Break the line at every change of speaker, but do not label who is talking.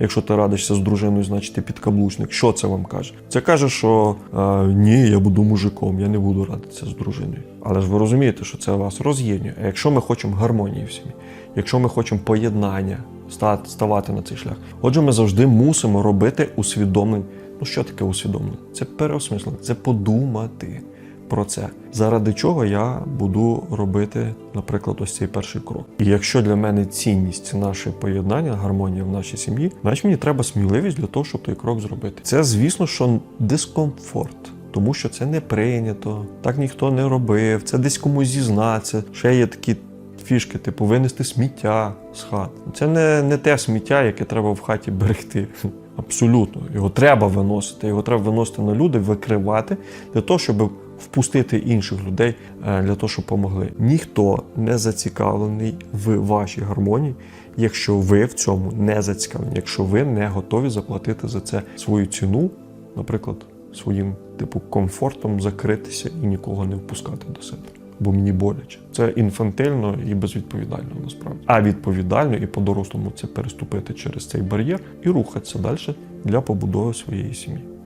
Якщо ти радишся з дружиною, значить ти підкаблучник. Що це вам каже? Це каже, що е, ні, я буду мужиком, я не буду радитися з дружиною. Але ж ви розумієте, що це вас роз'єднує. А якщо ми хочемо гармонії в сім'ї, якщо ми хочемо поєднання, ста- ставати на цей шлях, отже, ми завжди мусимо робити усвідомлення. Ну що таке усвідомлення? Це переосмислення, це подумати про це, заради чого я буду робити, наприклад, ось цей перший крок. І якщо для мене цінність наше поєднання, гармонія в нашій сім'ї, значить мені треба сміливість для того, щоб той крок зробити. Це, звісно, що дискомфорт. Тому що це не прийнято, так ніхто не робив, це десь комусь зізнатися. Ще є такі фішки, типу винести сміття з хат. Це не, не те сміття, яке треба в хаті берегти. Абсолютно. Його треба виносити, його треба виносити на люди, викривати для того, щоб впустити інших людей е, для того, щоб помогли. Ніхто не зацікавлений в вашій гармонії, якщо ви в цьому не зацікавлені, якщо ви не готові заплатити за це свою ціну, наприклад, своїм типу комфортом закритися і нікого не впускати до себе. Бо мені боляче. Це інфантильно і безвідповідально насправді. А відповідально і по-дорослому це переступити через цей бар'єр і рухатися далі для побудови своєї сім'ї.